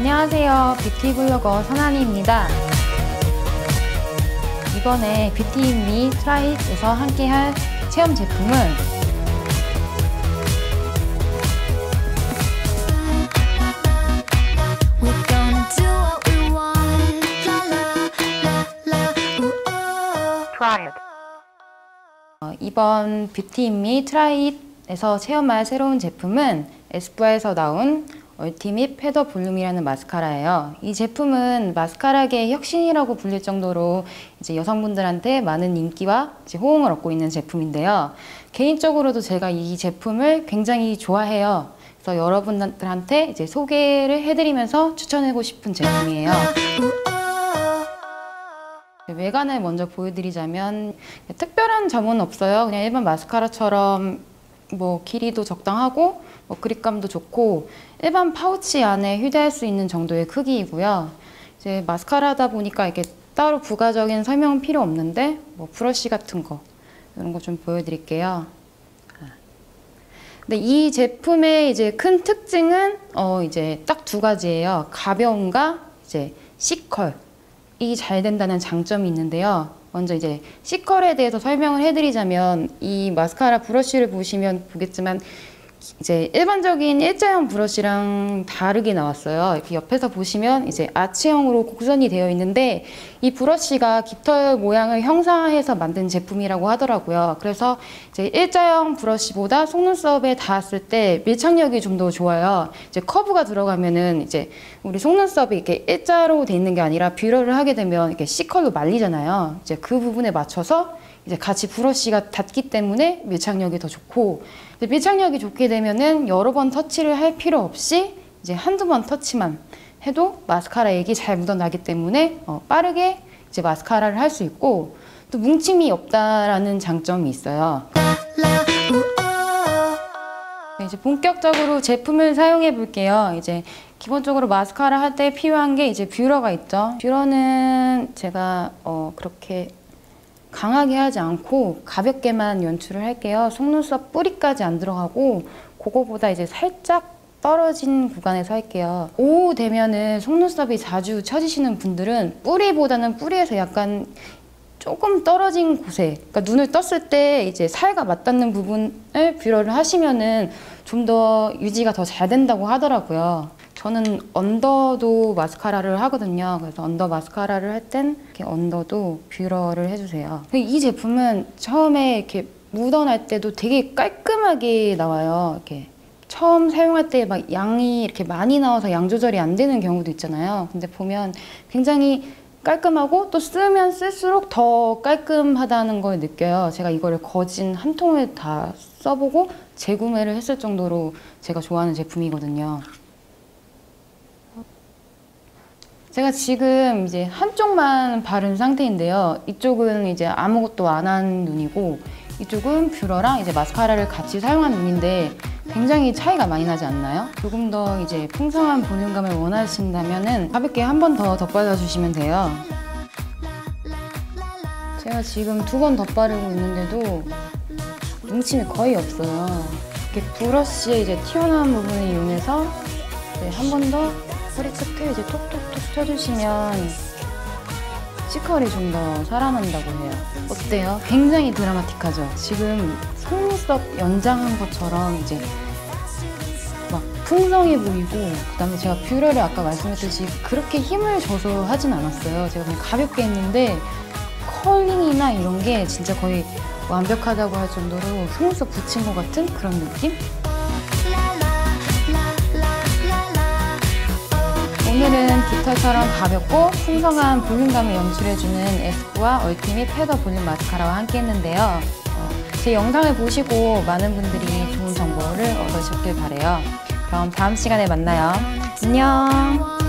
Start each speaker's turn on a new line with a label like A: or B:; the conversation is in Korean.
A: 안녕하세요. 뷰티 블로거 선한이입니다. 이번에 뷰티미 트라잇에서 함께할 체험 제품은
B: oh.
A: 어, 이번 뷰티미 트라잇에서 체험할 새로운 제품은 에스쁘아에서 나온 얼티밋 패더 볼륨이라는 마스카라예요. 이 제품은 마스카라계의 혁신이라고 불릴 정도로 이제 여성분들한테 많은 인기와 호응을 얻고 있는 제품인데요. 개인적으로도 제가 이 제품을 굉장히 좋아해요. 그래서 여러분들한테 이제 소개를 해드리면서 추천하고 싶은 제품이에요. 외관을 먼저 보여드리자면 특별한 점은 없어요. 그냥 일반 마스카라처럼 뭐 길이도 적당하고 뭐 그립감도 좋고 일반 파우치 안에 휴대할 수 있는 정도의 크기이고요. 이제 마스카라다 보니까 이렇게 따로 부가적인 설명은 필요 없는데 뭐 브러쉬 같은 거 이런 거 좀 보여드릴게요. 근데 이 제품의 이제 큰 특징은 어 이제 딱 두 가지예요. 가벼움과 이제 C컬. 이 잘 된다는 장점이 있는데요. 먼저 이제 C컬에 대해서 설명을 해드리자면 이 마스카라 브러쉬를 보시면 보겠지만 이제 일반적인 일자형 브러쉬랑 다르게 나왔어요. 이렇게 옆에서 보시면 이제 아치형으로 곡선이 되어 있는데 이 브러쉬가 깃털 모양을 형상해서 만든 제품이라고 하더라고요. 그래서 이제 일자형 브러쉬보다 속눈썹에 닿았을 때 밀착력이 좀 더 좋아요. 이제 커브가 들어가면은 이제 우리 속눈썹이 이렇게 일자로 돼 있는 게 아니라 뷰러를 하게 되면 이렇게 C컬로 말리잖아요. 이제 그 부분에 맞춰서 이제 같이 브러쉬가 닿기 때문에 밀착력이 더 좋고 밀착력이 좋게 되면은 여러 번 터치를 할 필요 없이 이제 한두 번 터치만 해도 마스카라 액이 잘 묻어나기 때문에 어, 빠르게 이제 마스카라를 할 수 있고 또 뭉침이 없다라는 장점이 있어요. 네, 이제 본격적으로 제품을 사용해 볼게요. 이제 기본적으로 마스카라 할 때 필요한 게 이제 뷰러가 있죠. 뷰러는 제가 어, 그렇게 강하게 하지 않고 가볍게만 연출을 할게요. 속눈썹 뿌리까지 안 들어가고 그거보다 이제 살짝 떨어진 구간에서 할게요. 오후 되면은 속눈썹이 자주 처지시는 분들은 뿌리보다는 뿌리에서 약간 조금 떨어진 곳에, 그러니까 눈을 떴을 때 이제 살과 맞닿는 부분을 뷰러를 하시면은 좀 더 유지가 더 잘 된다고 하더라고요. 저는 언더도 마스카라를 하거든요. 그래서 언더 마스카라를 할 땐 이렇게 언더도 뷰러를 해주세요. 이 제품은 처음에 이렇게 묻어날 때도 되게 깔끔하게 나와요. 이렇게 처음 사용할 때 막 양이 이렇게 많이 나와서 양 조절이 안 되는 경우도 있잖아요. 근데 보면 굉장히 깔끔하고 또 쓰면 쓸수록 더 깔끔하다는 걸 느껴요. 제가 이거를 거진 한 통을 다 써보고 재구매를 했을 정도로 제가 좋아하는 제품이거든요. 제가 지금 이제 한쪽만 바른 상태인데요. 이쪽은 이제 아무것도 안 한 눈이고 이쪽은 뷰러랑 이제 마스카라를 같이 사용한 눈인데 굉장히 차이가 많이 나지 않나요? 조금 더 이제 풍성한 볼륨감을 원하신다면은 가볍게 한 번 더 덧발라 주시면 돼요. 제가 지금 두 번 덧바르고 있는데도 뭉침이 거의 없어요. 이렇게 브러쉬에 이제 튀어나온 부분을 이용해서 한 번더 허리 끝에 이제 톡톡톡 쳐주시면 C컬이 좀 더 살아난다고 해요. 어때요? 굉장히 드라마틱하죠? 지금 속눈썹 연장한 것처럼 이제 막 풍성해 보이고 그다음에 제가 뷰러를 아까 말씀했듯이 그렇게 힘을 줘서 하진 않았어요. 제가 그냥 가볍게 했는데 컬링이나 이런 게 진짜 거의 완벽하다고 할 정도로 속눈썹 붙인 것 같은 그런 느낌? 오늘은 깃털처럼 가볍고 풍성한 볼륨감을 연출해주는 에스쁘아 얼티밋 패더 볼륨 마스카라와 함께 했는데요. 어, 제 영상을 보시고 많은 분들이 좋은 정보를 얻으셨길 바래요. 그럼 다음 시간에 만나요. 안녕!